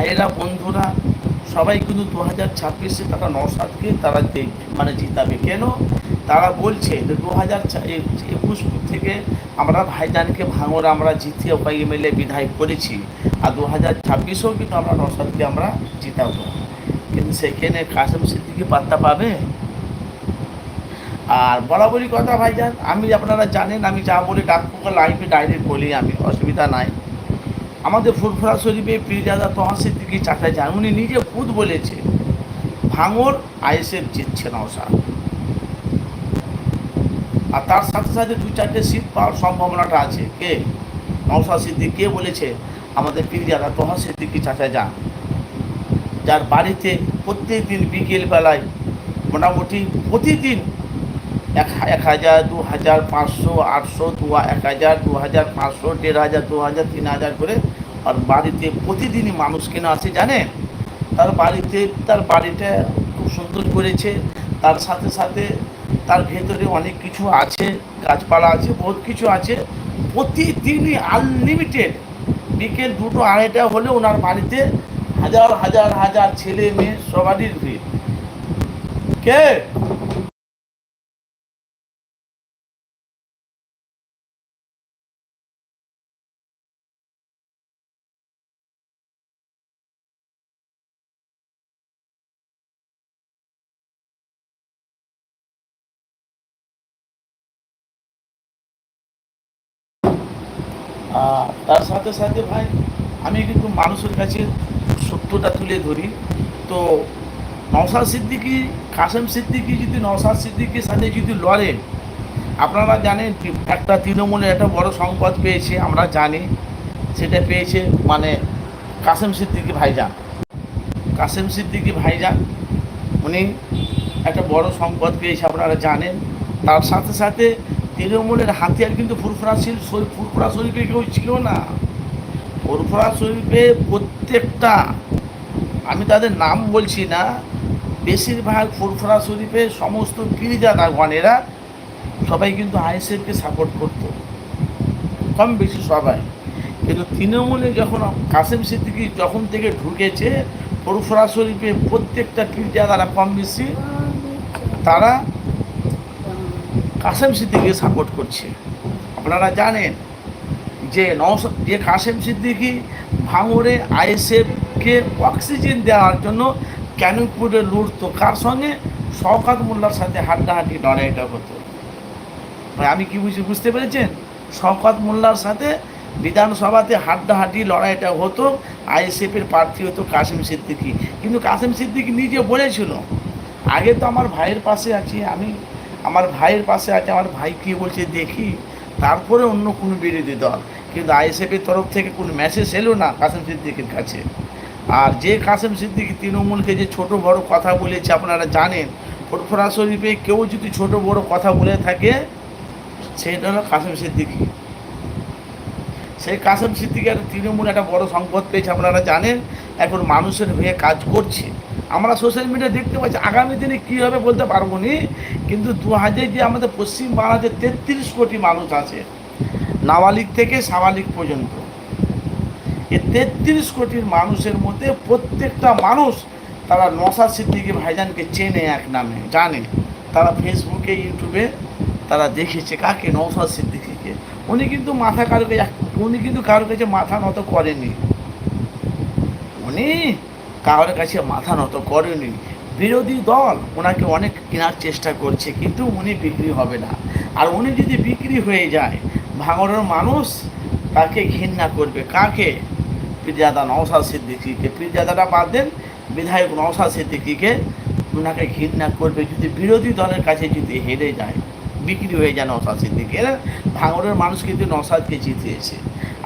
ভাইয়েরা, বন্ধুরা, সবাই কিন্তু দু হাজার ছাব্বিশে তারা নসাদকে তারা দে- মানে জিতাবে। কেন? তারা বলছে যে দু হাজার একুশ থেকে আমরা ভাইজানকে ভাঙর আমরা জিতিয়ে উপায় এমএলএ বিধায়ক করেছি। আর দু হাজার ছাব্বিশেও কিন্তু আমরা নসাদকে আমরা জিতাবো। কিন্তু সেখানে কাসেম সিদ্দিকি পাত্তা পাবে? আর বরাবরই কথা ভাইজান, আমি আপনারা জানেন, আমি যা বলি ডাক্তার লাইফে ডাইরেক্ট বলি আমি, অসুবিধা নাই। আমাদের ফুরফুরা শরীফে পীরজাদা তহা সিদ্দিকি চাচা যান। উনি নিজে খুদ বলেছে, ভাঙর আইএসএফ জিতছে নওসা আর তার সাথে সাথে দু চারটে সিট পাওয়ার সম্ভাবনাটা আছে। কে? নওসা সিদ্দিক। কে বলেছে, আমাদের পীরজাদা তহা সিদ্দিকি চাচা যান। যার বাড়িতে প্রত্যেক দিন বিকেল বেলায় মোটামুটি প্রতিদিন এক এক হাজার, দু হাজার, পাঁচশো, আটশো, দু এক হাজার, দু হাজার, পাঁচশো, দেড় হাজার, দু হাজার, তিন হাজার করে আর বাড়িতে প্রতিদিনই মানুষ কেনা আছে জানেন? তার বাড়িতে, তার বাড়িটা খুব সুন্দর করেছে। তার সাথে সাথে তার ভেতরে অনেক কিছু আছে, গাছপালা আছে, বহুত কিছু আছে। প্রতিদিনই আনলিমিটেড বিকেল দুটো, আড়াইটা হলে ওনার বাড়িতে হাজার হাজার হাজার ছেলে মেয়ে সবারই ভিড়। কে? তার সাথে সাথে ভাই, আমি কিন্তু মানুষের কাছে সত্যটা তুলে ধরি। তো নওসাদ সিদ্দিকি, কাসেম সিদ্দিকি যদি নওসাদ সিদ্দিকির সাথে যদি লড়েন আপনারা জানেন একটা তৃণমূলের একটা বড় সংবাদ পেয়েছে, আমরা জানি, সেটা পেয়েছে মানে কাসেম সিদ্দিকি ভাইজান। কাসেম সিদ্দিকি ভাইজান, উনি একটা বড় সম্পদ পেয়েছে, আপনারা জানেন। তার সাথে সাথে তৃণমূলের হাতিয়ার কিন্তু ফুরফুরা শিল ফুরফুরা শরীফে কেউ ছিল না। ফুরফুরা শরীফে প্রত্যেকটা, আমি তাদের নাম বলছি না, বেশিরভাগ ফুরফুরা শরীফে সমস্ত গিরিজাদাগণেরা সবাই কিন্তু আইএসএফকে সাপোর্ট করতো, কম বেশি সবাই। কিন্তু তৃণমূলে যখন কাসেম সিদ্দিকি যখন থেকে ঢুকেছে, ফুরফুরা শরীফে প্রত্যেকটা পীরজাদারা কম বেশি, তারা কাসেম সিদ্দিকে সাপোর্ট করছে। আপনারা জানেন যে নওস যে কাসেম সিদ্দিকি ভাঙড়ে আইএসএফকে অক্সিজেন দেওয়ার জন্য ক্যানুপুরে লুটতো। কার সঙ্গে? শওকাত মোল্লার সাথে হাড্ডাহাড্ডি লড়াইটা হতো। ভাই, আমি কি বুঝি, বুঝতে পেরেছেন? শওকাত মোল্লার সাথে বিধানসভাতে হাড্ডাহাড্ডি লড়াইটা হতো, আইএসএফের প্রার্থী হতো কাসিম সিদ্দিকি। কিন্তু কাসিম সিদ্দিকি নিজে বলেছিল, আগে তো আমার ভাইয়ের পাশে আছি, আমি আমার ভাইয়ের পাশে আছে, আমার ভাই কী বলছে দেখি। তারপরে অন্য কোনো বিরোধী দল। কিন্তু আইএসএফের তরফ থেকে কোনো মেসেজ এলো না কাসেম সিদ্দিকির কাছে। আর যে কাসেম সিদ্দিকি তৃণমূলকে যে ছোট বড় কথা বলেছে, আপনারা জানেন ফুরফুরা শরীফে কেউ যদি ছোট বড় কথা বলে থাকে, সেটা হলো কাসেম সিদ্দিকি। সেই কাসেম সিদ্দিকি একটা তৃণমূল একটা বড় সম্পদ পেয়েছে, আপনারা জানেন, এখন মানুষের হয়ে কাজ করছে। আমরা সোশ্যাল মিডিয়া দেখতে পাচ্ছি, আগামী দিনে কী হবে বলতে পারব নি? কিন্তু দু হাজার যে আমাদের পশ্চিম বাংলাতে তেত্রিশ কোটি মানুষ আছে, নাবালিক থেকে সাবালিক পর্যন্ত। এই তেত্রিশ কোটির মানুষের মধ্যে প্রত্যেকটা মানুষ তারা নশা সিদ্দিকি ভাইজানকে চেনে এক নামে, জানে। তারা ফেসবুকে, ইউটিউবে তারা দেখেছে কাকে? নৌসাদ সিদ্দিকিকে। উনি কিন্তু মাথা কারও কাছে, উনি কিন্তু কারোর কাছে মাথা নত করেনি উনি কারোর কাছে মাথা নত করেনি বিরোধী দল ওনাকে অনেক কেনার চেষ্টা করছে, কিন্তু উনি বিক্রি হবে না। আর উনি যদি বিক্রি হয়ে যায়, ভাঙড়ের মানুষ তাকে ঘৃণা করবে? কাকে? পীরজাদা নওসাদ সিদ্দিকিকে। পীরজাদাটা বাদ দেন, বিধায়ক নওসাদ সিদ্দিকিকে ওনাকে ঘৃণা করবে, যদি বিরোধী দলের কাছে যদি হেরে যায়, বিক্রি হয়ে যায় নওসাদ সিদ্দিকি। এরা ভাঙড়ের মানুষ কিন্তু নওসাদকে জিতিয়েছে।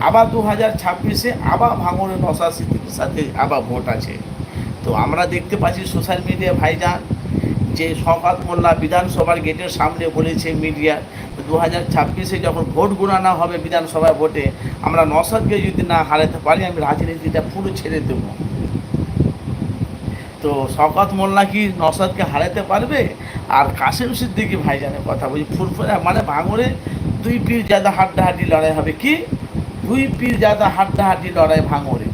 আবার দু হাজার ছাব্বিশে আবার ভাঙড়ের নওসাদ সিদ্দিকির সাথে আবার ভোট আছে। তো আমরা দেখতে পাচ্ছি সোশ্যাল মিডিয়া ভাইজান যে শওকাত মোল্লা বিধানসভার গেটের সামনে বলেছে মিডিয়া দু হাজার ছাব্বিশে যখন ভোট গণনা হবে বিধানসভায় ভোটে, আমরা নসাদকে যদি না হারাতে পারি, আমি রাজনীতিটা পুরো ছেড়ে দেবো। তো শওকত মোল্লা কি নসাদকে হারাতে পারবে? আর কাসেম সিদ্দিকি ভাইজানের কথা বলছি ফুরফুরা মানে ভাঙড়ে দুই পীর জাদা হাড্ডাহাড্ডি লড়াই হবে কি? দুই পীর জাদা হাড্ডাহাড্ডি লড়াই ভাঙড়ে।